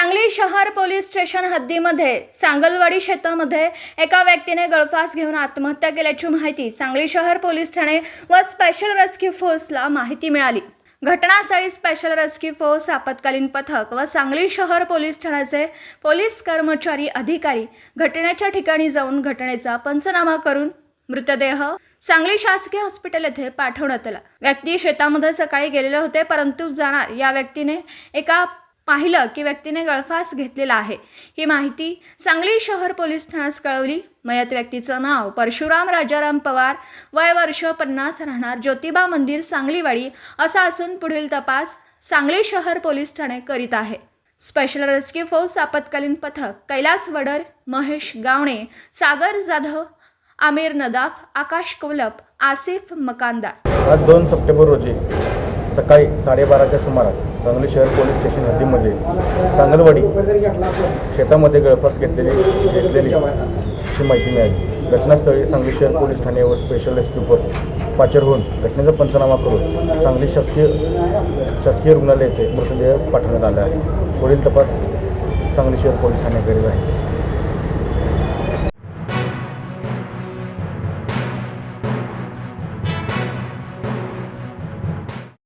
सांगली शहर police station हद्दीमध्ये Sangalwadi शेतामध्ये एका व्यक्तीने गळफास घेऊन आत्महत्या केल्याची माहिती सांगली शहर पोलीस ठाणे व स्पेशल रेस्क्यू फोर्सला माहिती मिळाली. घटनास्थळी स्पेशल रेस्क्यू फोर्स आपत्कालीन पथक व सांगली शहर पोलीस ठाण्याचे पोलीस कर्मचारी अधिकारी घटनेच्या ठिकाणी जाऊन घटनेचा पंचनामा करून मृतदेह सांगली शासकीय हॉस्पिटल येथे पाठवण्यात आला. व्यक्ती शेतामध्ये सकाळी गेलेले होते परंतु जाणार या व्यक्तीने एका पाहिलं की व्यक्तीने गळफास घेतलेला आहे. ही माहिती सांगली शहर पोलीस ठाण्यास कळवली. मयत व्यक्तीचं नाव परशुराम राजाराम पवार. वय वर्ष पन्नास राहणार ज्योतिबा मंदिर सांगलीवाडी असा असून पुढील तपास सांगली शहर पोलीस ठाणे करीत आहे. स्पेशल रेस्क्यू फोर्स आपत्कालीन पथक कैलास वडर महेश गावणे सागर जाधव आमिर नदाफ आकाश कोलप आसिफ मकानदार. आज दोन सप्टेंबर रोजी सकाळी साडेबाराच्या सुमारास सांगली शहर पोलीस स्टेशन हद्दीमध्ये सांगलवाडी शेतामध्ये गळफास घेतलेली घेतलेली अशी माहिती मिळाली. घटनास्थळी सांगली शहर पोलीस ठाणे व स्पेशल रेस्क्यू फोर्स पाचर होऊन घटनेचा पंचनामा करून सांगली शासकीय शासकीय रुग्णालय येथे मृतदेह पाठवण्यात आला आहे. पुढील तपास सांगली शहर पोलीस ठाणे करीत आहे